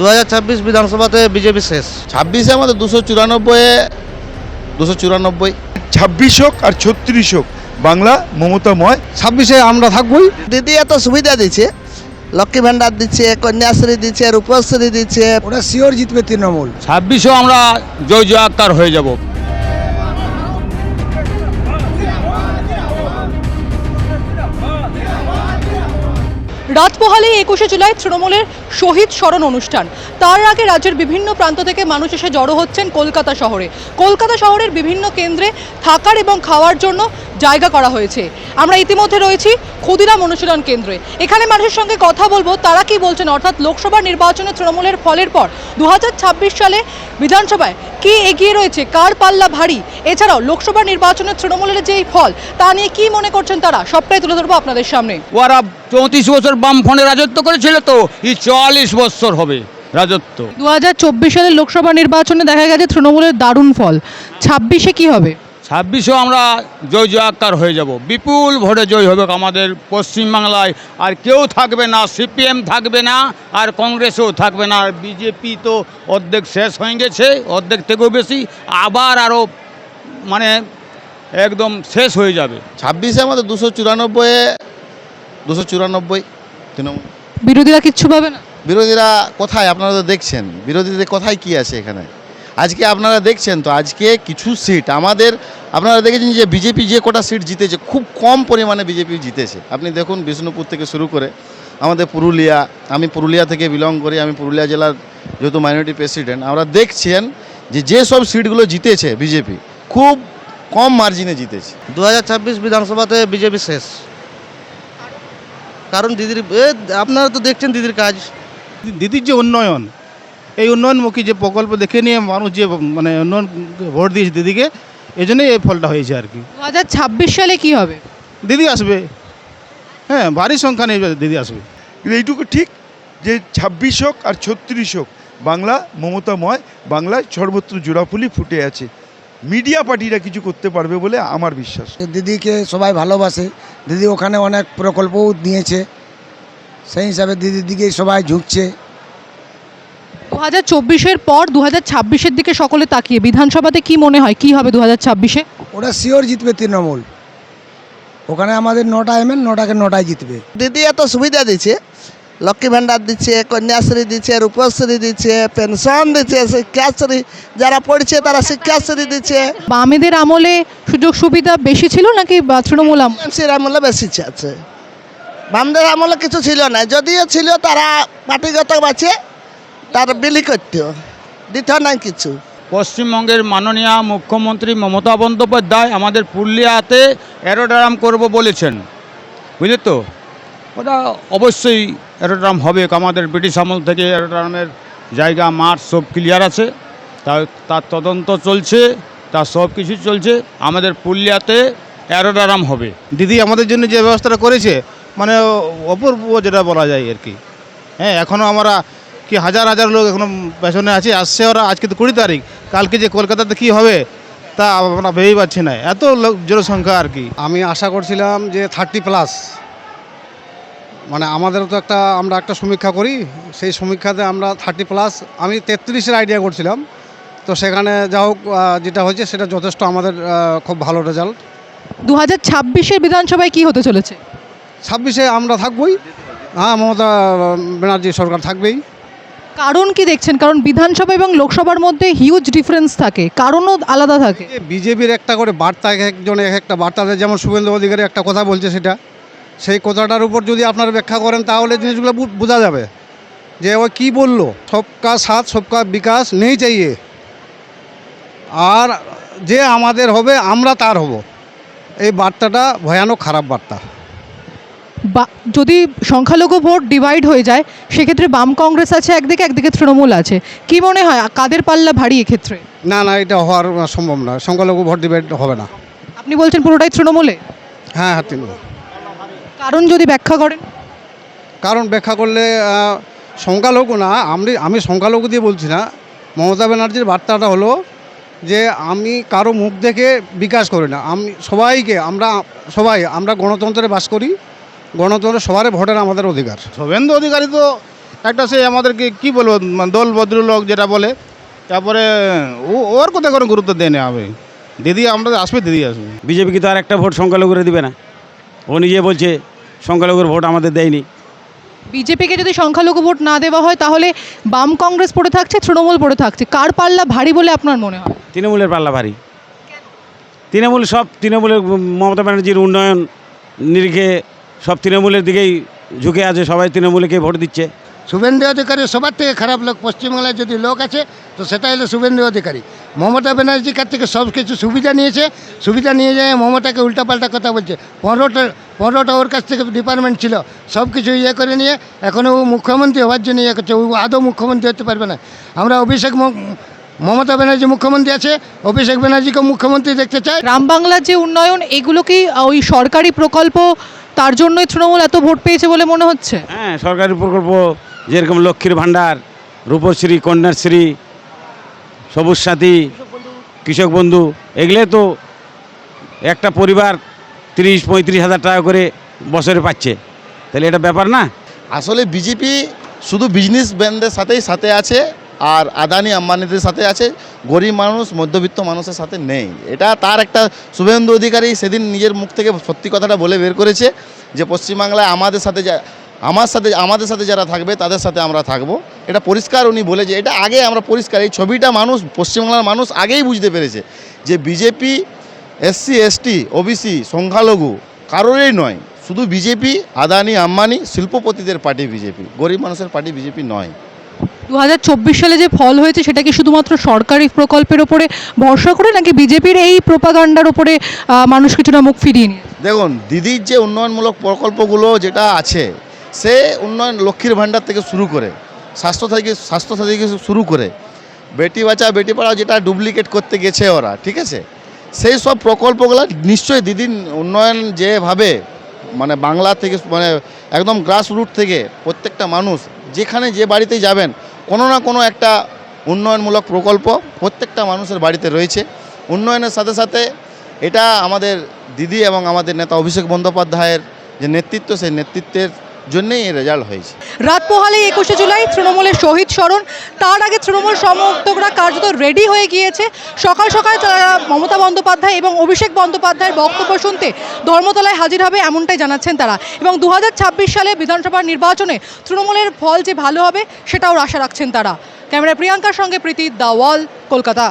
দু হাজার ছাব্বিশ বিধানসভাতে বিজেপি শেষ। ছাব্বিশে আমাদের দুশো চুরানব্বই দুশো চুরানব্বই। ছাব্বিশ হোক আর ছত্রিশ হোক বাংলা মমতাময়। ছাব্বিশে আমরা থাকবোই। দিদি এত সুবিধা দিচ্ছে। লক্ষ্মী ভান্ডার দিচ্ছে কন্যাশ্রী দিচ্ছে রূপশ্রী দিচ্ছে। ওরা শিওর জিতবে তৃণমূল। ছাব্বিশেও আমরা জয় জয়াকার হয়ে যাব। রাত পোহালে একুশে জুলাই তৃণমূলের শহীদ স্মরণ অনুষ্ঠান। তার আগে রাজ্যের বিভিন্ন প্রান্ত থেকে মানুষ এসে জড়ো হচ্ছেন কলকাতা শহরে। কলকাতা শহরের বিভিন্ন কেন্দ্রে থাকার এবং খাওয়ার জন্য জায়গা করা হয়েছে। আমরা ইতিমধ্যে রয়েছি ক্ষুদিরাম অনুশীলন কেন্দ্রে। এখানে মানুষের সঙ্গে কথা বলব, তারা কি বলছেন? অর্থাৎ লোকসভা নির্বাচনে তৃণমূলের ফলের পর দু হাজার ছাব্বিশ সালে বিধানসভায় কি এগিয়ে রয়েছে? কার পাল্লা ভারী? এছাড়াও লোকসভা নির্বাচনে তৃণমূলের যে ফল, তা নিয়ে কি মনে করছেন তারা? সবটাই তুলে ধরবো আপনাদের সামনে। ওরা চৌত্রিশ বছর বাম ফোনে রাজত্ব করেছিল তো, এই চুয়াল্লিশ বছর হবে রাজত্ব। দু হাজার চব্বিশ সালের লোকসভা নির্বাচনে দেখা গেছে তৃণমূলের দারুণ ফল। ছাব্বিশে কি হবে? ছাব্বিশেও আমরা জয় জয়াকার হয়ে যাব। বিপুল ভোটে জয় হবে আমাদের পশ্চিমবাংলায়। আর কেউ থাকবে না সিপিএম থাকবে না আর কংগ্রেসও থাকবে না। আর বিজেপি তো অর্ধেক শেষ হয়ে গেছে অর্ধেক থেকেও বেশি। আবার আরও মানে একদম শেষ হয়ে যাবে। ছাব্বিশে আমাদের দুশো চুরানব্বই দুশো চুরানব্বই তৃণমূল। বিরোধীরা কিচ্ছু পাবে না? বিরোধীরা কোথায়? আপনারা তো দেখছেন। বিরোধীদের কোথায় কি আছে এখানে? আজকে আপনারা দেখছেন তো, আজকে কিছু সিট আমাদের, আপনারা দেখেছেন যে বিজেপি যে কটা সিট জিতেছে, খুব কম পরিমাণে বিজেপি জিতেছে। আপনি দেখুন বিষ্ণুপুর থেকে শুরু করে আমাদের পুরুলিয়া, আমি পুরুলিয়া থেকে বিলং করি, আমি পুরুলিয়া জেলার যেহেতু মাইনরিটি প্রেসিডেন্ট আমরা দেখছেন যে যে সব সিটগুলো জিতেছে বিজেপি, খুব কম মার্জিনে জিতেছে। দু হাজার ছাব্বিশ বিধানসভাতে বিজেপি শেষ। কারণ দিদির আপনারা তো দেখছেন দিদির কাজ। দিদির যে উন্নয়ন এই উন্নয়নমুখী যে প্রকল্প দেখে নিয়ে মানুষ যে মানে উন্নয়ন ভোট দিয়েছে দিদিকে এই জন্যই এই ফলটা হয়েছে আর কি। দু হাজার ছাব্বিশ সালে কি হবে? দিদি আসবে। হ্যাঁ ভারী সংখ্যা নেই দিদি আসবে। কিন্তু এইটুকু ঠিক যে ছাব্বিশ হোক আর ছত্রিশ হোক বাংলা মমতাময় বাংলায় সর্বত্র জোড়াফুলি ফুটে আছে। মিডিয়া পার্টিরা কিছু করতে পারবে বলে আমার বিশ্বাস। দিদিকে সবাই ভালোবাসে। দিদি ওখানে অনেক প্রকল্পও দিয়েছে সেই হিসাবে দিদির দিকেই সবাই ঝুঁকছে। দু হাজার চব্বিশের পর দু হাজার ছাব্বিশের দিকে সকলে তাকিয়ে বিধানসভাতে কি মনে হয়? কি হবে দু হাজার ছাব্বিশে? ওরা শিওর জিতবে তৃণমূল। ওখানে আমাদের নটা এমএল নটাকে নটায় জিতবে। দিদি এত সুবিধা দিচ্ছে। লক্ষ্মী ভান্ডার দিচ্ছে কন্যাশ্রী দিচ্ছে রূপশ্রী দিচ্ছে পেনশন দিচ্ছে শিক্ষাশ্রী যারা পড়ছে তারা শিক্ষাশ্রী দিচ্ছে। বামেদের আমলে সুযোগ সুবিধা বেশি ছিল নাকি তৃণমূল আমলে বেশি আছে। বামদের আমলে কিছু ছিল না। যদিও ছিল তারা পার্টিগত বাঁচে তার বিলি করত দিত না কিছু। পশ্চিমবঙ্গের মাননীয় মুখ্যমন্ত্রী মমতা বন্দ্যোপাধ্যায় আমাদের পুরুলিয়াতে অ্যারোড্রাম করব বলেছেন। বুঝলে তো? ওটা অবশ্যই অ্যারোড্রাম হবে আমাদের ব্রিটিশ আমল থেকে অ্যারোড্রামের জায়গা মাঠ সব ক্লিয়ার আছে। তার তার তদন্ত চলছে তার সব কিছু চলছে। আমাদের পুরুলিয়াতে অ্যারোড্রাম হবে। দিদি আমাদের জন্য যে ব্যবস্থাটা করেছে মানে অপূর্ব যেটা বলা যায় আর কি। হ্যাঁ এখনও আমরা কি হাজার হাজার লোক এখনও পেছনে আছে আসছে ওরা আজকে তো কুড়ি তারিখ কালকে যে কলকাতাতে কি হবে তা আমরা ভেবেই পাচ্ছি না। এত লোক জনসংখ্যা আর কি। আমি আশা করছিলাম যে থার্টি প্লাস। মানে আমাদেরও তো একটা আমরা একটা সমীক্ষা করি সেই সমীক্ষাতে আমরা থার্টি প্লাস আমি তেত্রিশের আইডিয়া করছিলাম। তো সেখানে যা হোক যেটা হয়েছে সেটা যথেষ্ট আমাদের খুব ভালো রেজাল্ট দু হাজার ছাব্বিশের বিধানসভায় কী হতে চলেছে? ছাব্বিশে আমরা থাকবই। হ্যাঁ মমতা ব্যানার্জি সরকার থাকবেই। কারণ কি দেখছেন? কারণ বিধানসভা এবং লোকসভার মধ্যে হিউজ ডিফারেন্স থাকে। কারণও আলাদা থাকে। বিজেপির একটা করে বার্তা এক একজন এক একটা বার্তা দেয় যেমন শুভেন্দু অধিকারী একটা কথা বলছে সেটা। সেই কথাটার উপর যদি আপনারা ব্যাখ্যা করেন তাহলে জিনিসগুলো বোঝা যাবে। যে ও কি বলল? সবকা সাথ সবকা বিকাশ নেই চাইয়ে। আর যে আমাদের হবে আমরা তার হব। এই বার্তাটা ভয়ানক খারাপ বার্তা। বা যদি সংখ্যালঘু ভোট ডিভাইড হয়ে যায় সেক্ষেত্রে বাম কংগ্রেস আছে একদিকে একদিকে তৃণমূল আছে। কি মনে হয় কাদের পাল্লা ভারী এক্ষেত্রে? না না এটা হওয়ার সম্ভব না সংখ্যালঘু ভোট ডিভাইড হবে না। আপনি বলছেন পুরোটাই তৃণমূলে? হ্যাঁ হ্যাঁ তৃণমূল। কারণ যদি ব্যাখ্যা করেন। কারণ ব্যাখ্যা করলে সংখ্যালঘু না আমি আমি সংখ্যালঘু দিয়ে বলছি না। মমতা ব্যানার্জির বার্তাটা হলো যে আমি কারও মুখ দেখে বিকাশ করি না। আমি সবাইকে আমরা সবাই আমরা গণতন্ত্রে বাস করি। গণতন্ত্রে সবারই ভোটের আমাদের অধিকার। শুভেন্দু অধিকারী তো একটা সে আমাদেরকে কি বলব মানে দল ভদ্রলোক যেটা বলে তারপরে ও ওর কোথায় কোনো গুরুত্ব দেয় না হবে দিদি আমরা আসবে দিদি আসবে। বিজেপিকে তো আর একটা ভোট সংখ্যালঘুরে দিবে না? ও নিজে বলছে সংখ্যালঘুর ভোট আমাদের দেয়নি। বিজেপিকে যদি সংখ্যালঘু ভোট না দেওয়া হয় তাহলে বাম কংগ্রেস পড়ে থাকছে তৃণমূল পড়ে থাকছে। কার পাল্লা ভারী বলে আপনার মনে হয়? তৃণমূলের পাল্লা ভারী। তৃণমূল সব তৃণমূলের মমতা ব্যানার্জির উন্নয়ন নিরিখে সব তৃণমূলের দিকেই ঝুঁকে আছে সবাই তৃণমূলকে ভোট দিচ্ছে। শুভেন্দু অধিকারী সবার থেকে খারাপ লোক পশ্চিমবাংলায় যদি লোক আছে তো সেটা হলো শুভেন্দু অধিকারী। মমতা ব্যানার্জির কাছ থেকে সব কিছু সুবিধা নিয়েছে সুবিধা নিয়ে যায় মমতাকে উল্টাপাল্টা কথা বলছে। পনেরোটা পনেরোটা ওর কাছ থেকে ডিপার্টমেন্ট ছিল সব কিছু ইয়ে করে নিয়ে এখনও ও মুখ্যমন্ত্রী হওয়ার জন্য ইয়ে করছে ও আদৌ মুখ্যমন্ত্রী হতে পারবে না। আমরা অভিষেক মমতা ব্যানার্জি মুখ্যমন্ত্রী আছে অভিষেক ব্যানার্জিকে মুখ্যমন্ত্রী দেখতে চাই। গ্রাম বাংলার যে উন্নয়ন এগুলো কি ওই সরকারি প্রকল্প তার জন্যই তৃণমূল এত ভোট পেয়েছে বলে মনে হচ্ছে? হ্যাঁ সরকারি প্রকল্প যেরকম লক্ষ্মীর ভাণ্ডার রূপশ্রী কন্যাশ্রী সবুজ সাথী কৃষক বন্ধু এগুলো তো একটা পরিবার তিরিশ পঁয়ত্রিশ হাজার টাকা করে বছরে পাচ্ছে। তাহলে এটা ব্যাপার না? আসলে বিজেপি শুধু বিজনেস ব্যান্ডের সাথেই সাথে আছে আর আদানি আম্বানিদের সাথে আছে, গরিব মানুষ, মধ্যবিত্ত মানুষের সাথে নেই। এটা তার একটা শুভেন্দু অধিকারী সেদিন নিজের মুখ থেকে সত্যি কথাটা বলে বের করেছে যে, পশ্চিমবাংলায় আমাদের সাথে যা, আমার সাথে, আমাদের সাথে যারা থাকবে, তাদের সাথে আমরা থাকব। এটা পরিষ্কার উনি বলে যে এটা আগে আমরা পরিষ্কার, এই ছবিটা মানুষ, পশ্চিমবাংলার মানুষ আগেই বুঝতে পেরেছে যে, বিজেপি, এসসি, এসটি, ওবিসি, সংখ্যালঘু কারোরই নয়। শুধু বিজেপি, আদানি, আম্বানি শিল্পপতিদের পার্টি বিজেপি। গরিব মানুষের পার্টি বিজেপি নয়। দু হাজার চব্বিশ সালে যে ফল হয়েছে, সেটা কি শুধুমাত্র সরকারি প্রকল্পের ওপরে ভরসা করে, নাকি বিজেপির এই প্রোপাগান্ডার ওপরে মানুষ কিছুটা মুখ ফিরিয়ে নিয়ে দেখুন, দিদির যে উন্নয়নমূলক প্রকল্পগুলো যেটা আছে, সে উন্নয়ন লক্ষ্মীর ভাণ্ডার থেকে শুরু করে, স্বাস্থ্য থেকে স্বাস্থ্য থেকে শুরু করে, বেটি বাঁচা, বেটি পড়াও যেটা ডুপ্লিকেট করতে গেছে ওরা, ঠিক আছে? সেই সব প্রকল্পগুলো নিশ্চয়ই দিদির উন্নয়ন যেভাবে মানে বাংলা থেকে মানে একদম গ্রাস রুট থেকে প্রত্যেকটা মানুষ, যেখানে যে বাড়িতেই যাবেন কোনো না কোনো একটা উন্নয়নমূলক প্রকল্প প্রত্যেকটা মানুষের বাড়িতে রয়েছে। উন্নয়নের সাথে সাথে এটা আমাদের দিদি এবং আমাদের নেতা অভিষেক বন্দ্যোপাধ্যায়ের যে নেতৃত্ব, সেই নেতৃত্বের জন্যই এই রেজাল্ট হয়েছে। রাত পোহালে একুশে জুলাই তৃণমূলের শহীদ স্মরণ। তার আগে তৃণমূল সমর্থকরা কার্যত রেডি হয়ে গিয়েছে। সকাল সকাল তারা মমতা বন্দ্যোপাধ্যায় এবং অভিষেক বন্দ্যোপাধ্যায়ের বক্তব্য শুনতে ধর্মতলায় হাজির হবে এমনটাই জানাচ্ছেন তারা। এবং দু হাজার ছাব্বিশ সালে বিধানসভা নির্বাচনে তৃণমূলের ফল যে ভালো হবে, সেটাও আশা রাখছেন তারা। ক্যামেরা প্রিয়াঙ্কার সঙ্গে প্রীতি দা ওয়াল কলকাতা।